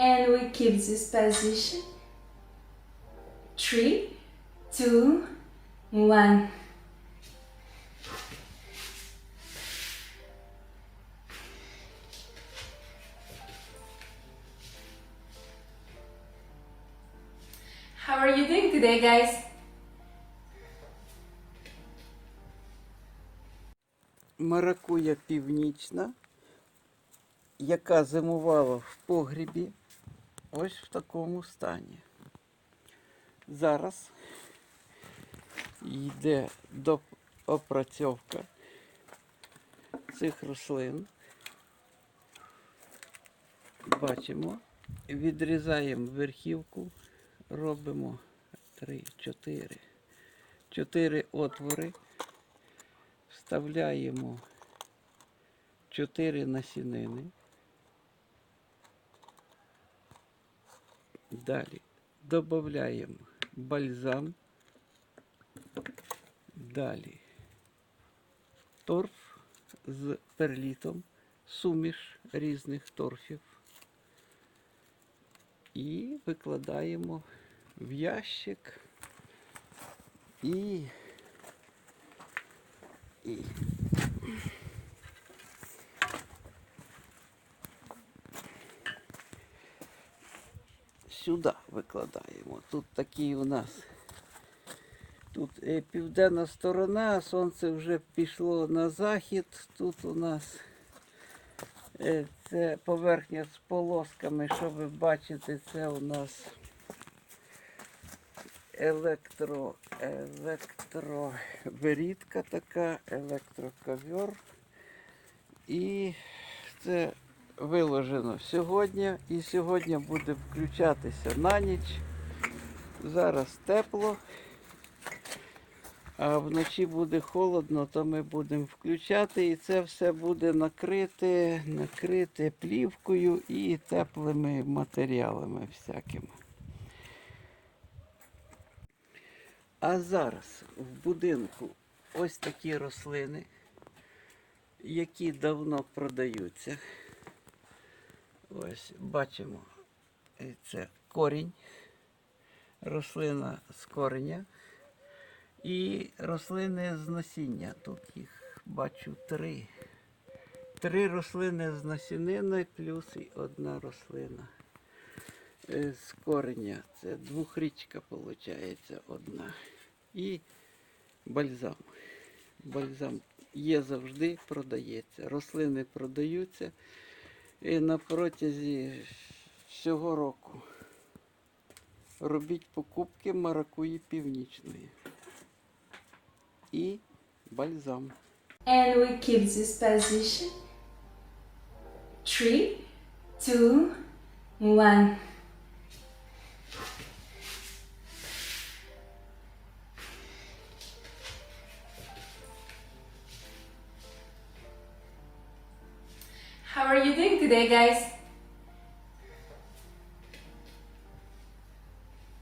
And we keep this position. Three, two, one. How are you doing today, guys? маракуя північна, яка зимувала в погрібі, ось в такому стані. Зараз йде до опрацьовка цих рослин. Бачимо, відрізаємо верхівку, робимо 3, 4, 4 отвори. Вставляємо 4 насінини. Далі додаємо бальзам. Далі торф з перлітом, суміш різних торфів. І викладаємо в ящик і сюди викладаємо. Тут такий у нас. Тут е, південна сторона, сонце вже пішло на захід. Тут у нас е, це поверхня з полосками, що ви бачите, це у нас електро, електровирідка така, електроковер. І це виложено сьогодні. І сьогодні буде включатися на ніч. Зараз тепло. А вночі буде холодно, то ми будемо включати і це все буде накрите, накрите плівкою і теплими матеріалами всякими. А зараз в будинку ось такі рослини, які давно продаються. Ось бачимо, це корінь, рослина з кореня і рослини з насіння. Тут їх бачу три. Три рослини з насінини плюс і одна рослина е, з кореня. Це двохрічка, виходить, одна. І бальзам. Бальзам є завжди, продається. Рослини продаються. І на протязі всього року робіть покупки маракуї північної. І бальзам. And we keep this position. Three, two, one. How are you doing today, guys?